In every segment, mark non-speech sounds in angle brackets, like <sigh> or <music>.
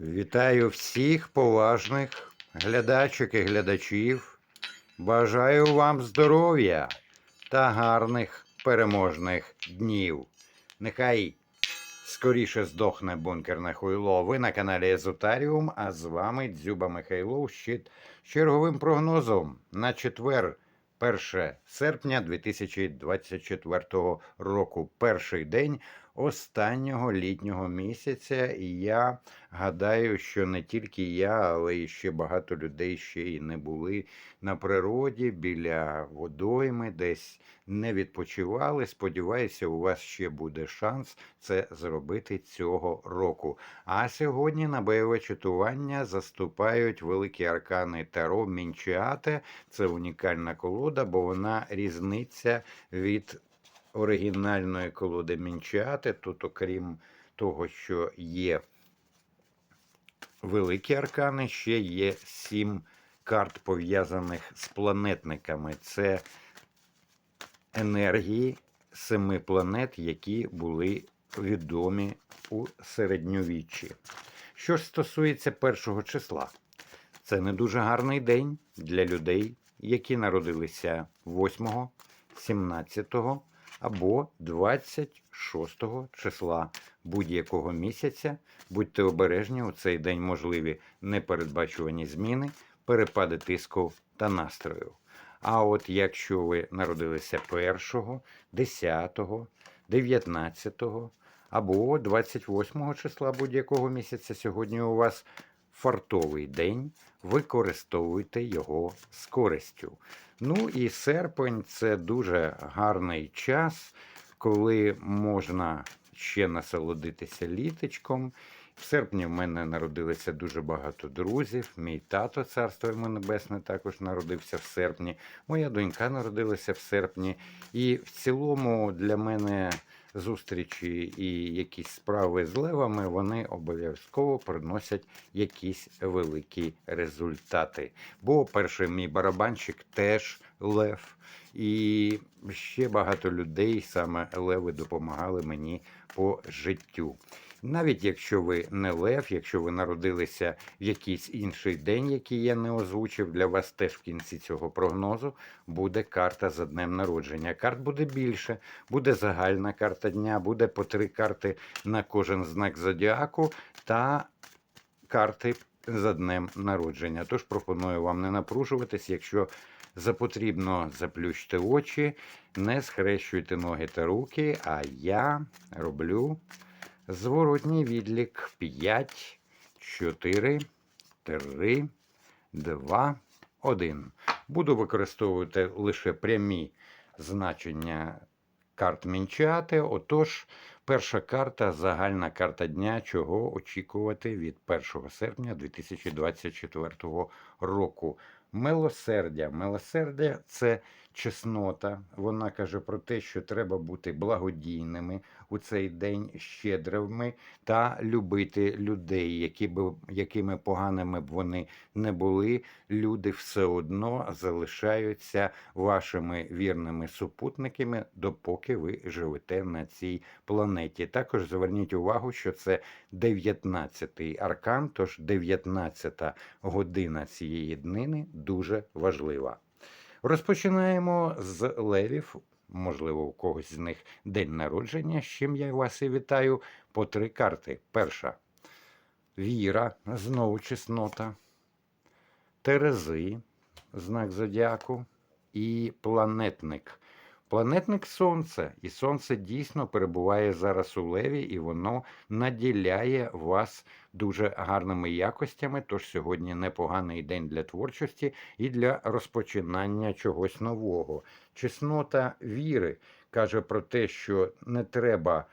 Вітаю всіх поважних глядачок і глядачів. Бажаю вам здоров'я та гарних переможних днів. Нехай скоріше здохне бункерне хуйло. Ви на каналі Езотаріум, а з вами Дзюба Михайлов ще черговим прогнозом на четвер, 1 серпня 2024 року. Перший день останнього літнього місяця. І я гадаю, що не тільки я, але і ще багато людей ще й не були на природі біля водойми, десь не відпочивали. Сподіваюся, у вас ще буде шанс це зробити цього року. А сьогодні на бойове чатування заступають великі аркани Таро Мінчіате. Це унікальна колода, бо вона різниця від оригінальної колоди Мінчіате. Тут, окрім того, що є великі аркани, ще є сім карт, пов'язаних з планетниками. Це енергії семи планет, які були відомі у середньовіччі. Що ж стосується першого числа, це не дуже гарний день для людей, які народилися 8, 17 або 26 числа будь-якого місяця. Будьте обережні, у цей день можливі непередбачувані зміни, перепади тиску та настрою. А от якщо ви народилися 1, 10, 19 або 28 числа будь-якого місяця, сьогодні у вас фартовий день, використовуйте його з користю. Ну і серпень це дуже гарний час, коли можна ще насолодитися літочком. В серпні в мене народилося дуже багато друзів. Мій тато, царство йому небесне, також народився в серпні. Моя донька народилася в серпні. І в цілому для мене зустрічі і якісь справи з левами вони обов'язково приносять якісь великі результати. Бо перший мій барабанщик теж лев. І ще багато людей, саме леви, допомагали мені по життю. Навіть якщо ви не лев, якщо ви народилися в якийсь інший день, який я не озвучив, для вас теж в кінці цього прогнозу буде карта за днем народження. Карт буде більше, буде загальна карта дня, буде по три карти на кожен знак зодіаку та карти за днем народження. Тож пропоную вам не напружуватись, якщо запотрібно заплющте очі, не схрещуйте ноги та руки, а я роблю. Зворотній відлік 5, 4, 3, 2, 1. Буду використовувати лише прямі значення карт Мінчати. Отож, перша карта загальна карта дня, чого очікувати від 1 серпня 2024 року. Милосердя. Милосердя це чеснота. Вона каже про те, що треба бути благодійними у цей день, щедрими та любити людей, які б, якими поганими б вони не були. Люди все одно залишаються вашими вірними супутниками, допоки ви живете на цій планеті. Також зверніть увагу, що це 19-й аркан, тож 19-та година цієї днини дуже важлива. Розпочинаємо з левів. Можливо, у когось з них день народження, з чим я вас і вітаю. По три карти. Перша віра, знову чеснота, Терези, знак зодіаку, і планетник. Планетник Сонце, і Сонце дійсно перебуває зараз у леві, і воно наділяє вас дуже гарними якостями. Тож сьогодні непоганий день для творчості і для розпочинання чогось нового. Чеснота віри каже про те, що не треба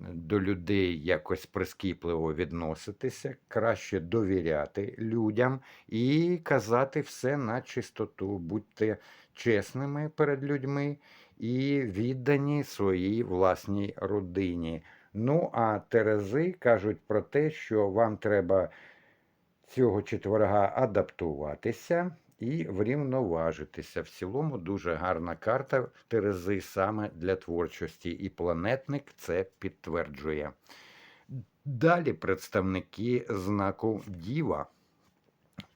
до людей якось прискіпливо відноситися, краще довіряти людям і казати все на чистоту. Будьте чесними перед людьми і віддані своїй власній родині. Ну, а Терези кажуть про те, що вам треба цього четверга адаптуватися і врівноважитися. В цілому дуже гарна карта Терези саме для творчості, і планетник це підтверджує. Далі представники знаку Діва,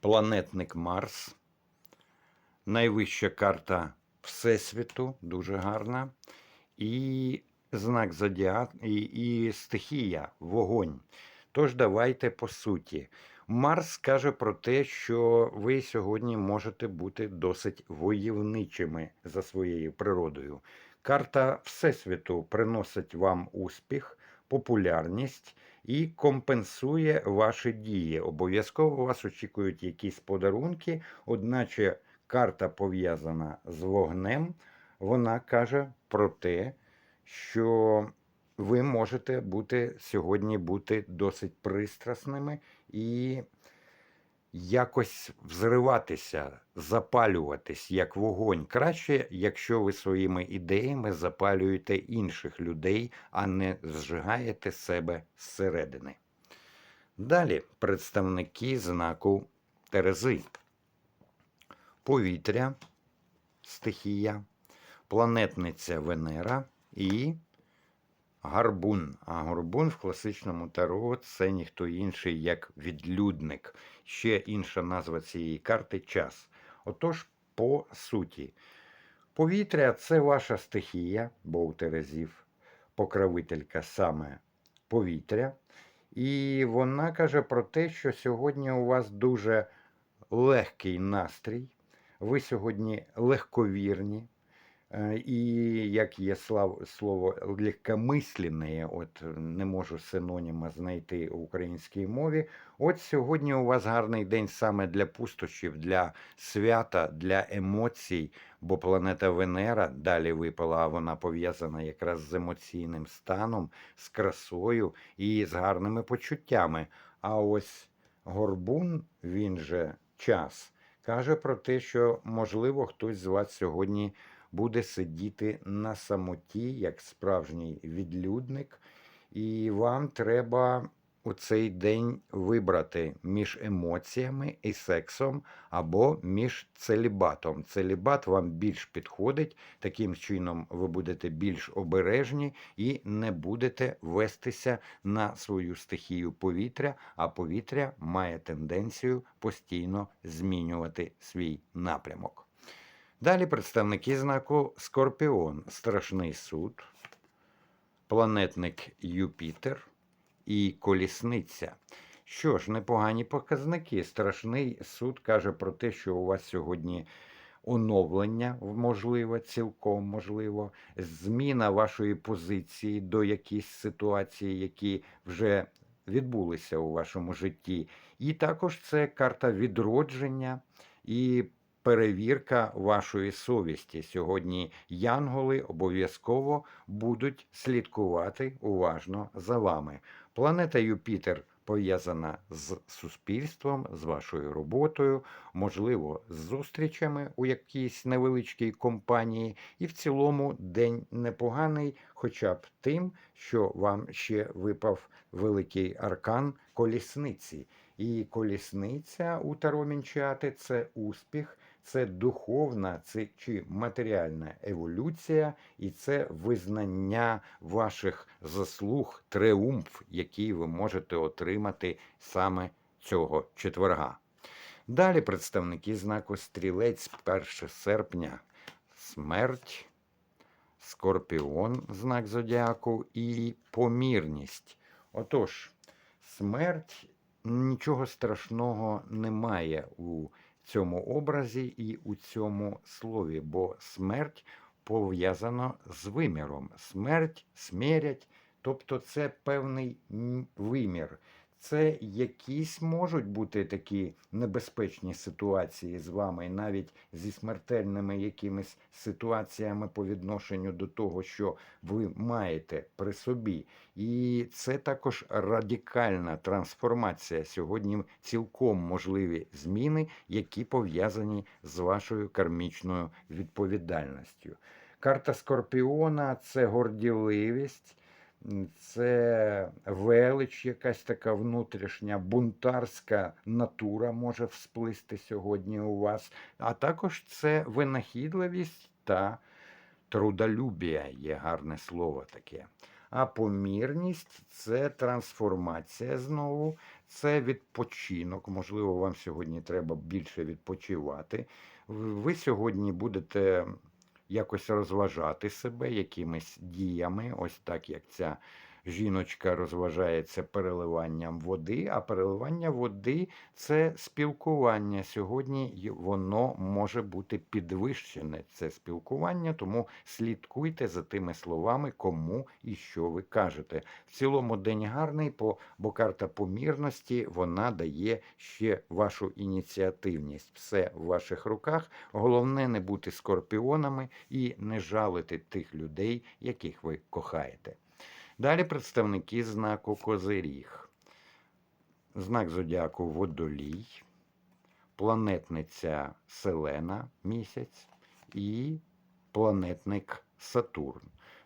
планетник Марс, найвища карта Всесвіту, дуже гарна, і знак Зодіак, і, і стихія, вогонь. Тож давайте по суті. Марс каже про те, що ви сьогодні можете бути досить войовничими за своєю природою. Карта Всесвіту приносить вам успіх, популярність і компенсує ваші дії. Обов'язково вас очікують якісь подарунки, одначе карта пов'язана з вогнем. Вона каже про те, що ви можете бути сьогодні бути досить пристрасними і якось взриватися, запалюватись як вогонь. Краще, якщо ви своїми ідеями запалюєте інших людей, а не зжигаєте себе зсередини. Далі представники знаку Терези. Повітря, стихія, планетниця Венера і Гарбун. А горбун в класичному таро це ніхто інший, як відлюдник. Ще інша назва цієї карти час. Отож, по суті, повітря це ваша стихія, бо у Терезів покровителька саме повітря. І вона каже про те, що сьогодні у вас дуже легкий настрій, ви сьогодні легковірні, Е, І як є слово легкомисленне, от не можу синоніма знайти у українській мові. От сьогодні у вас гарний день саме для пустощів, для свята, для емоцій, бо планета Венера далі випала, а вона пов'язана якраз з емоційним станом, з красою і з гарними почуттями. А ось горбун, він же час, каже про те, що можливо хтось з вас сьогодні буде сидіти на самоті, як справжній відлюдник, і вам треба у цей день вибрати між емоціями і сексом або між целібатом. Целібат вам більш підходить, таким чином ви будете більш обережні і не будете вестися на свою стихію повітря, а повітря має тенденцію постійно змінювати свій напрямок. Далі представники знаку Скорпіон, Страшний суд, планетник Юпітер і Колісниця. Що ж, непогані показники. Страшний суд каже про те, що у вас сьогодні оновлення можливо, цілком можливо, зміна вашої позиції до якісь ситуації, які вже відбулися у вашому житті. І також це карта відродження і перевірка вашої совісті. Сьогодні янголи обов'язково будуть слідкувати уважно за вами. Планета Юпітер пов'язана з суспільством, з вашою роботою, можливо, з зустрічами у якійсь невеличкій компанії, і в цілому день непоганий, хоча б тим, що вам ще випав великий аркан колісниці. І колісниця у Таромінчати це успіх, це духовна це чи матеріальна еволюція, і це визнання ваших заслуг, триумф, який ви можете отримати саме цього четверга. Далі представники знаку стрілець 1 серпня, смерть, скорпіон, знак зодіаку і помірність. Отож, смерть нічого страшного немає у цьому образі і у цьому слові, бо смерть пов'язана з виміром. Смерть, смерять, тобто це певний вимір. Це якісь можуть бути такі небезпечні ситуації з вами, навіть зі смертельними якимись ситуаціями по відношенню до того, що ви маєте при собі. І це також радикальна трансформація. Сьогодні цілком можливі зміни, які пов'язані з вашою кармічною відповідальністю. Карта Скорпіона це горділивість це велич, якась така внутрішня бунтарська натура може всплисти сьогодні у вас, а також це винахідливість та трудолюбія є гарне слово таке. А помірність це трансформація знову, це відпочинок. Можливо, вам сьогодні треба більше відпочивати. Ви сьогодні будете якось розважати себе якимись діями, ось так як ця жіночка розважається переливанням води, а переливання води це спілкування. Сьогодні воно може бути підвищене, це спілкування, тому слідкуйте за тими словами, кому і що ви кажете. В цілому день гарний, по- бо карта помірності вона дає ще вашу ініціативність. Все в ваших руках. Головне не бути скорпіонами і не жалити тих людей, яких ви кохаєте. Далі представники знаку Козиріг. Знак зодіаку Водолій, планетниця Селена місяць і планетник Сатурн.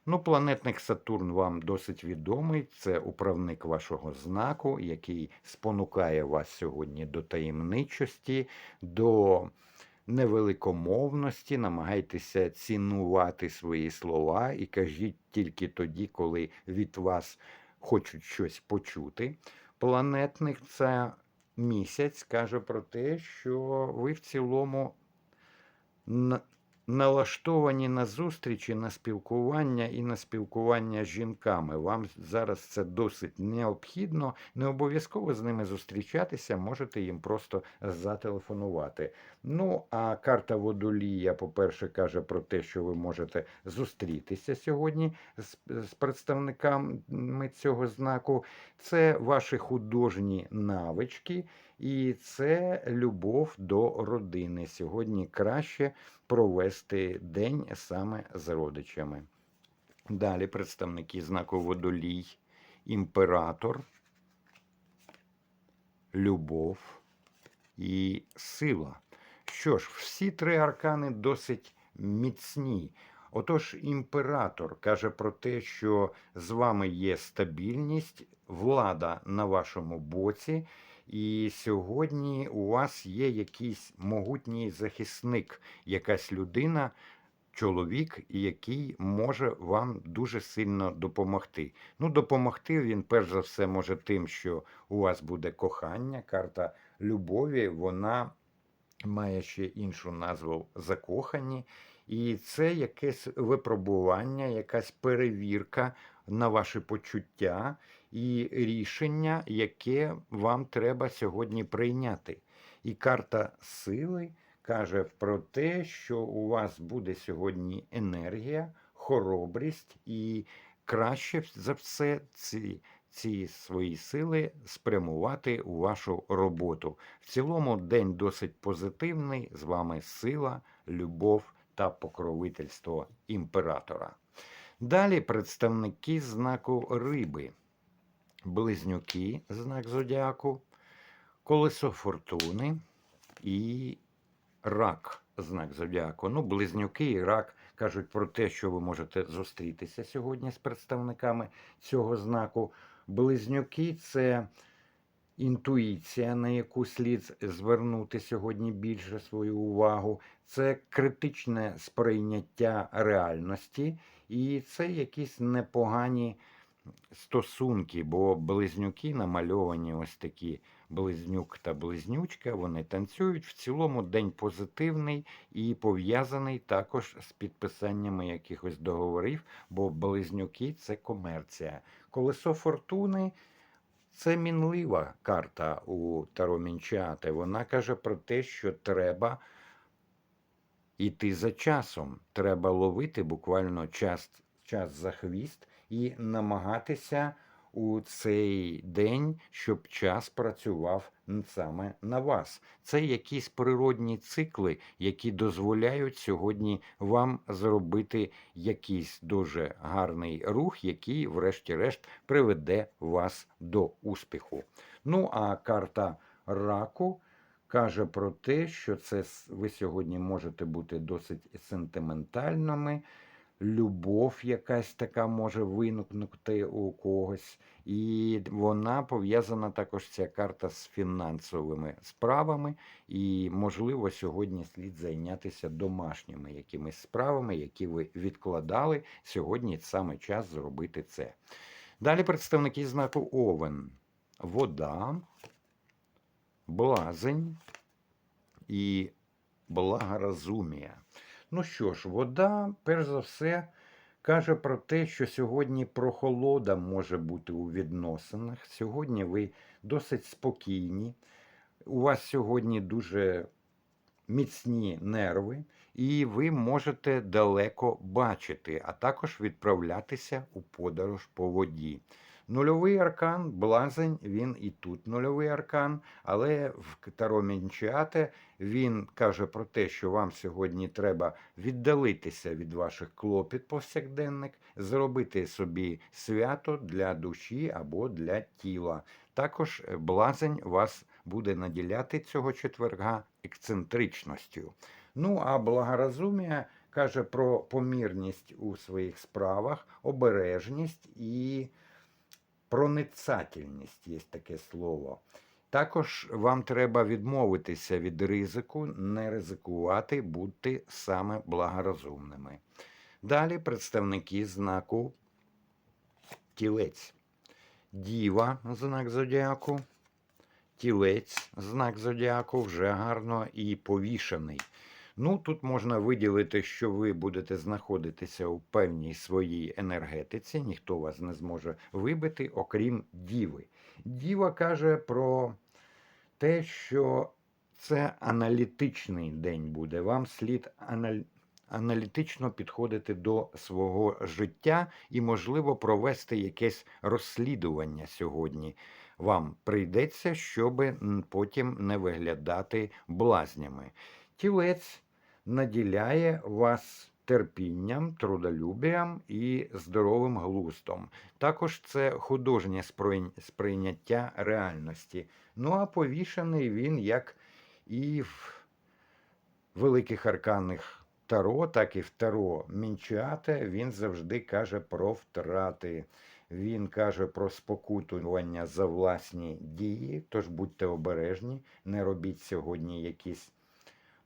Ну, планетник Сатурн вам досить відомий. Це управник вашого знаку, який спонукає вас сьогодні до таємничості, до невеликомовності. Намагайтеся цінувати свої слова і кажіть тільки тоді, коли від вас хочуть щось почути. Планетник це місяць каже про те, що ви в цілому налаштовані на зустрічі, на спілкування і на спілкування з жінками. Вам зараз це досить необхідно. Не обов'язково з ними зустрічатися, можете їм просто зателефонувати. Ну, а карта водолія, по-перше, каже про те, що ви можете зустрітися сьогодні з, з представниками цього знаку. Це ваші художні навички. І це любов до родини. Сьогодні краще провести день саме з родичами. Далі представники знаку водолій, імператор, любов і сила. Що ж, всі три аркани досить міцні. Отож, імператор каже про те, що з вами є стабільність, влада на вашому боці, і сьогодні у вас є якийсь могутній захисник, якась людина, чоловік, який може вам дуже сильно допомогти. Ну, допомогти він перш за все може тим, що у вас буде кохання, карта любові, вона має ще іншу назву закохані. І це якесь випробування, якась перевірка на ваші почуття і рішення, яке вам треба сьогодні прийняти. І карта сили каже про те, що у вас буде сьогодні енергія, хоробрість, і краще за все ці, ці свої сили спрямувати у вашу роботу. В цілому день досить позитивний. З вами сила, любов та покровительство імператора. Далі представники знаку риби, близнюки, знак зодіаку, колесо фортуни і рак, знак зодіаку. Ну, близнюки і рак кажуть про те, що ви можете зустрітися сьогодні з представниками цього знаку. Близнюки це інтуїція, на яку слід звернути сьогодні більше свою увагу, це критичне сприйняття реальності, і це якісь непогані стосунки, бо близнюки намальовані ось такі близнюк та близнючка, вони танцюють. В цілому день позитивний і пов'язаний також з підписаннями якихось договорів, бо близнюки це комерція. Колесо фортуни. Це мінлива карта у Таро Мінчати. Вона каже про те, що треба йти за часом. Треба ловити буквально час, час за хвіст і намагатися у цей день, щоб час працював саме на вас. Це якісь природні цикли, які дозволяють сьогодні вам зробити якийсь дуже гарний рух, який, врешті-решт, приведе вас до успіху. Ну а карта раку каже про те, що це ви сьогодні можете бути досить сентиментальними. Любов якась така може виникнути у когось. І вона пов'язана також ця карта з фінансовими справами. І, можливо, сьогодні слід зайнятися домашніми якимись справами, які ви відкладали. Сьогодні саме час зробити це. Далі представники знаку Овен. Вода, блазень і благоразумія. Ну що ж, вода, перш за все, каже про те, що сьогодні прохолода може бути у відносинах. Сьогодні ви досить спокійні. У вас сьогодні дуже міцні нерви, і ви можете далеко бачити, а також відправлятися у подорож по воді. Нульовий аркан, блазень, він і тут нульовий аркан, але в Таро Мінчіате він каже про те, що вам сьогодні треба віддалитися від ваших клопіт повсякденних, зробити собі свято для душі або для тіла. Також е, блазень вас буде наділяти цього четверга ексцентричністю. Ну а благоразумія каже про помірність у своїх справах, обережність і проницательність є таке слово. Також вам треба відмовитися від ризику, не ризикувати, бути саме благорозумними. Далі представники знаку тілець. Діва знак зодіаку, тілець знак зодіаку вже гарно і повішений. Ну, тут можна виділити, що ви будете знаходитися у певній своїй енергетиці, ніхто вас не зможе вибити, окрім діви. Діва каже про те, що це аналітичний день буде. Вам слід аналь... аналітично підходити до свого життя і, можливо, провести якесь розслідування сьогодні. Вам прийдеться, щоб потім не виглядати блазнями. Тілець наділяє вас терпінням, трудолюбієм і здоровим глустом. Також це художнє сприйняття реальності. Ну а повішений він як і в великих арканних таро, так і в таро Мінчіате, він завжди каже про втрати. Він каже про спокутування за власні дії, тож будьте обережні, не робіть сьогодні якісь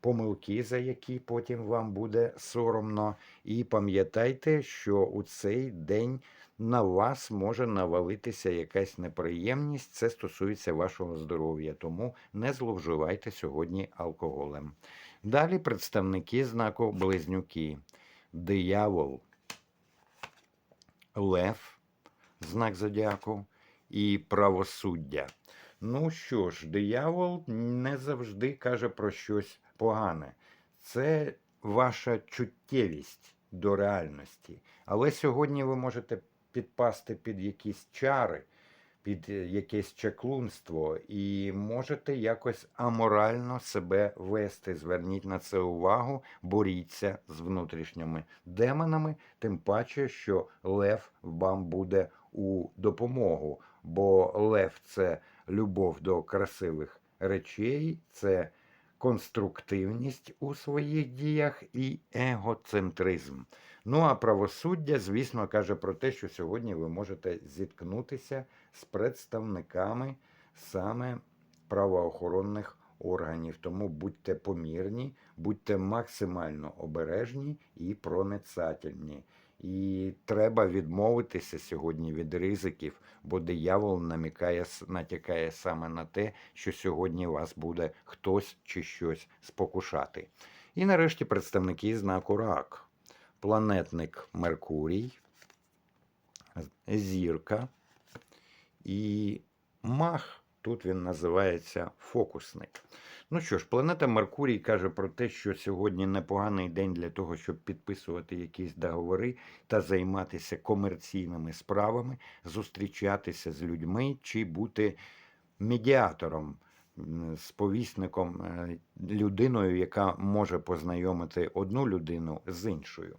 помилки, за які потім вам буде соромно. І пам'ятайте, що у цей день на вас може навалитися якась неприємність. Це стосується вашого здоров'я, тому не зловживайте сьогодні алкоголем. Далі представники знаку Близнюки, диявол, лев, знак зодіаку і правосуддя. Ну що ж, диявол не завжди каже про щось погане. Це ваша чуттєвість до реальності. Але сьогодні ви можете підпасти під якісь чари, під якесь чаклунство, і можете якось аморально себе вести. Зверніть на це увагу, боріться з внутрішніми демонами, тим паче, що лев вам буде у допомогу. Бо лев це любов до красивих речей, це конструктивність у своїх діях і егоцентризм. Ну а правосуддя, звісно, каже про те, що сьогодні ви можете зіткнутися з представниками саме правоохоронних органів. Тому будьте помірні, будьте максимально обережні і проницательні. І треба відмовитися сьогодні від ризиків, бо диявол намікає, натякає саме на те, що сьогодні вас буде хтось чи щось спокушати. І нарешті представники знаку рак, планетник Меркурій, зірка і мах. Тут він називається фокусник. Ну що ж, планета Меркурій каже про те, що сьогодні непоганий день для того, щоб підписувати якісь договори та займатися комерційними справами, зустрічатися з людьми чи бути медіатором, сповісником, е, людиною, яка може познайомити одну людину з іншою.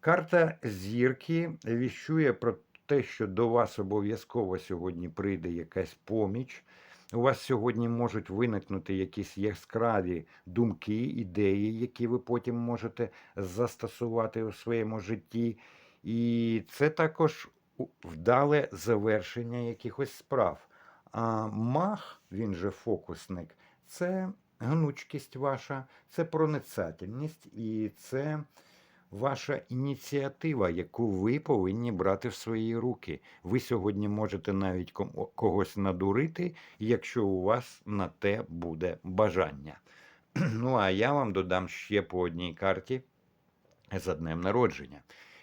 Карта зірки віщує про те, що до вас обов'язково сьогодні прийде якась поміч. У вас сьогодні можуть виникнути якісь яскраві думки, ідеї, які ви потім можете застосувати у своєму житті. І це також вдале завершення якихось справ. А мах, він же фокусник, це гнучкість ваша, це проницательність і це ваша ініціатива, яку ви повинні брати в свої руки. Ви сьогодні можете навіть когось надурити, якщо у вас на те буде бажання. <clears throat> Ну, а я вам додам ще по одній карті за днем народження.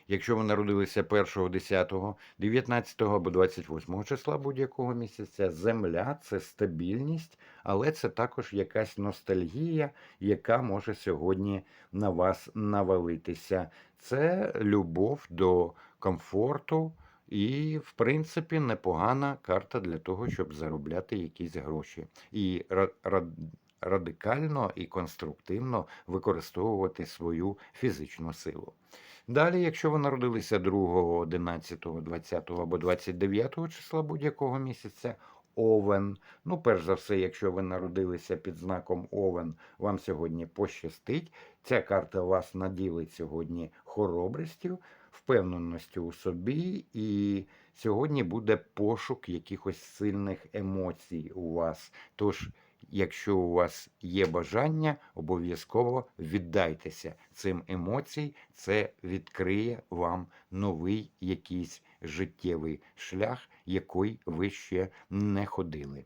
Якщо ви народилися 1, 10, 19 або 28 числа будь-якого місяця, земля це стабільність, але це також якась ностальгія, яка може сьогодні на вас навалитися. Це любов до комфорту і, в принципі, непогана карта для того, щоб заробляти якісь гроші. І ра- ра- радикально і конструктивно використовувати свою фізичну силу. Далі, якщо ви народилися 2, 11, 20 або 29 числа будь-якого місяця, Овен. Ну, перш за все, якщо ви народилися під знаком Овен, вам сьогодні пощастить. Ця карта вас наділить сьогодні хоробрістю, впевненістю у собі, і сьогодні буде пошук якихось сильних емоцій у вас. Тож, якщо у вас є бажання, обов'язково віддайтеся цим емоціям. Це відкриє вам новий якийсь життєвий шлях, який ви ще не ходили.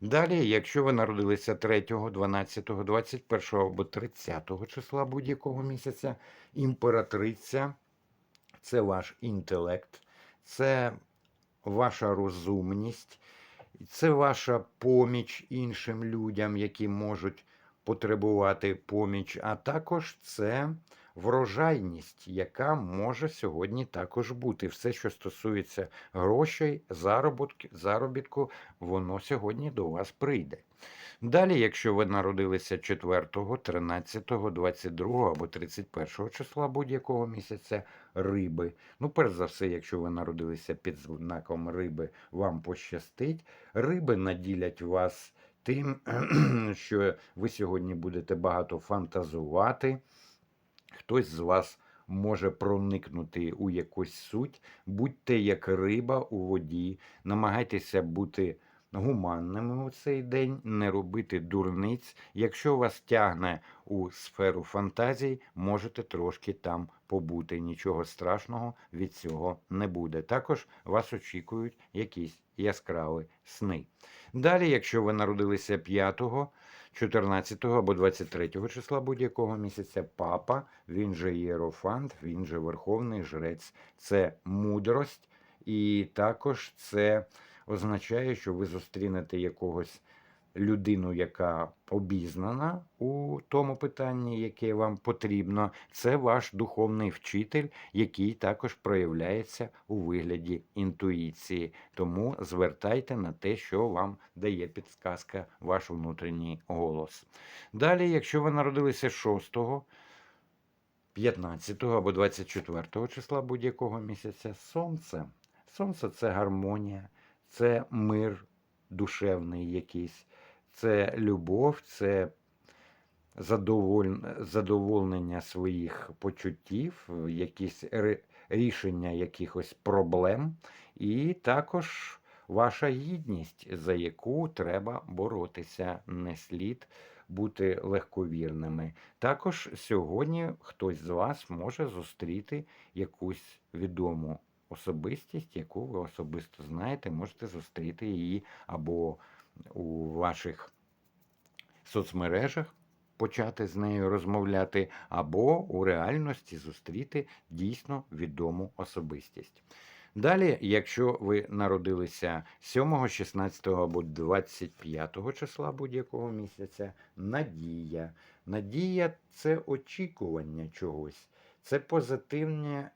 Далі, якщо ви народилися 3, 12, 21 або 30 числа будь-якого місяця, імператриця це ваш інтелект, це ваша розумність, це ваша поміч іншим людям, які можуть потребувати поміч, а також це врожайність, яка може сьогодні також бути. Все, що стосується грошей, заробітку, воно сьогодні до вас прийде. Далі, якщо ви народилися 4, 13, 22 або 31 числа будь-якого місяця риби. Ну, перш за все, якщо ви народилися під знаком риби, вам пощастить. Риби наділять вас тим, <clears throat> що ви сьогодні будете багато фантазувати. Хтось з вас може проникнути у якусь суть. Будьте як риба у воді, намагайтеся бути гуманними у цей день, не робити дурниць. Якщо вас тягне у сферу фантазій, можете трошки там побути. Нічого страшного від цього не буде. Також вас очікують якісь яскраві сни. Далі, якщо ви народилися 5, 14 або 23 числа будь-якого місяця, папа, він же єрофант, він же верховний жрець, це мудрость, і також це означає, що ви зустрінете якогось людину, яка обізнана у тому питанні, яке вам потрібно. Це ваш духовний вчитель, який також проявляється у вигляді інтуїції. Тому звертайте на те, що вам дає підсказка, ваш внутрішній голос. Далі, якщо ви народилися 6, 15 або 24 числа будь-якого місяця, сонце. Сонце це гармонія, це мир душевний якийсь, це любов, це задоволнення своїх почуттів, якісь рішення якихось проблем, і також ваша гідність, за яку треба боротися, не слід бути легковірними. Також сьогодні хтось з вас може зустріти якусь відому особистість, яку ви особисто знаєте, можете зустріти її або у ваших соцмережах. Почати з нею розмовляти, або у реальності зустріти дійсно відому особистість. Далі, якщо ви народилися 7, 16 або 25 числа будь-якого місяця, надія. Надія це очікування чогось, це позитивне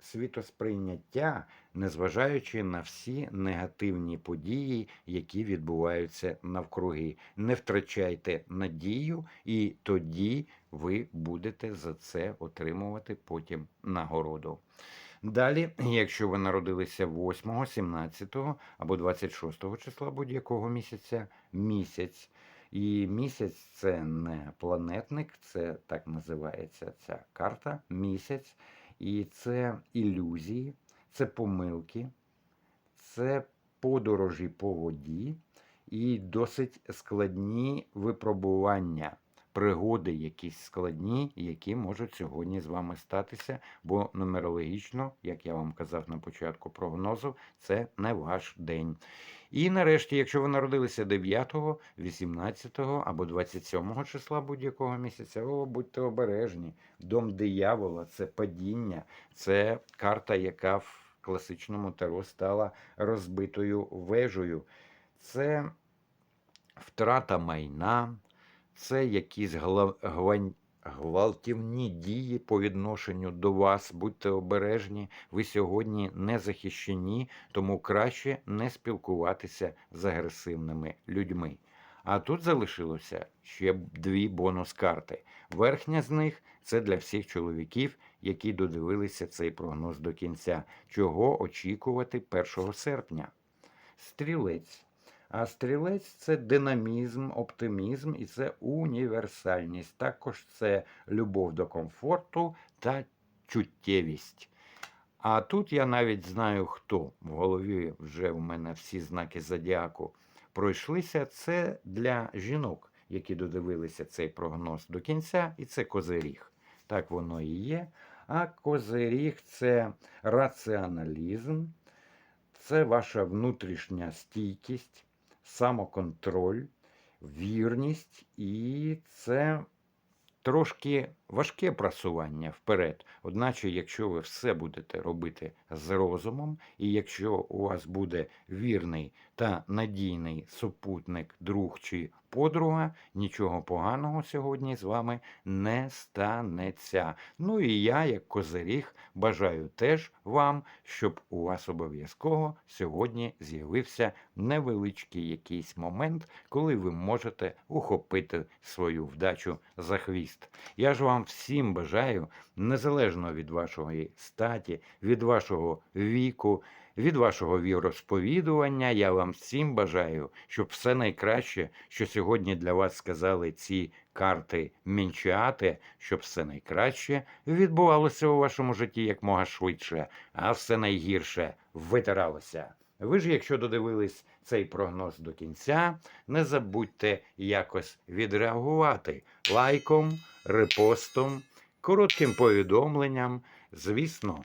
світосприйняття, незважаючи на всі негативні події, які відбуваються навкруги. Не втрачайте надію, і тоді ви будете за це отримувати потім нагороду. Далі, якщо ви народилися 8, 17 або 26 числа будь-якого місяця, місяць. І місяць це не планетник, це так називається ця карта місяць. І це ілюзії, це помилки, це подорожі по воді і досить складні випробування, пригоди якісь складні, які можуть сьогодні з вами статися, бо нумерологічно, як я вам казав на початку прогнозу, це не ваш день. І нарешті, якщо ви народилися 9, 18 або 27 числа будь-якого місяця, о, будьте обережні. Дом диявола це падіння, це карта, яка в класичному таро стала розбитою вежею. Це втрата майна, це якісь гвалтівні дії по відношенню до вас. Будьте обережні, ви сьогодні не захищені, тому краще не спілкуватися з агресивними людьми. А тут залишилося ще дві бонус-карти. Верхня з них це для всіх чоловіків, які додивилися цей прогноз до кінця. Чого очікувати 1 серпня? Стрілець. А стрілець це динамізм, оптимізм і це універсальність. Також це любов до комфорту та чуттєвість. А тут я навіть знаю, хто в голові вже в мене всі знаки зодіаку пройшлися. Це для жінок, які додивилися цей прогноз до кінця, і це козиріг. Так воно і є. А козиріг це раціоналізм, це ваша внутрішня стійкість, самоконтроль, вірність, і це трошки важке просування вперед. Одначе, якщо ви все будете робити з розумом, і якщо у вас буде вірний та надійний супутник, друг чи подруга, нічого поганого сьогодні з вами не станеться. Ну і я, як козиріг, бажаю теж вам, щоб у вас обов'язково сьогодні з'явився невеличкий якийсь момент, коли ви можете ухопити свою вдачу за хвіст. Я ж вам всім бажаю, незалежно від вашої статі, від вашого віку, від вашого віросповідування, я вам всім бажаю, щоб все найкраще, що сьогодні для вас сказали ці карти мінчати, щоб все найкраще відбувалося у вашому житті якмога швидше, а все найгірше витиралося. Ви ж, якщо додивились цей прогноз до кінця, не забудьте якось відреагувати лайком, репостом, коротким повідомленням. Звісно,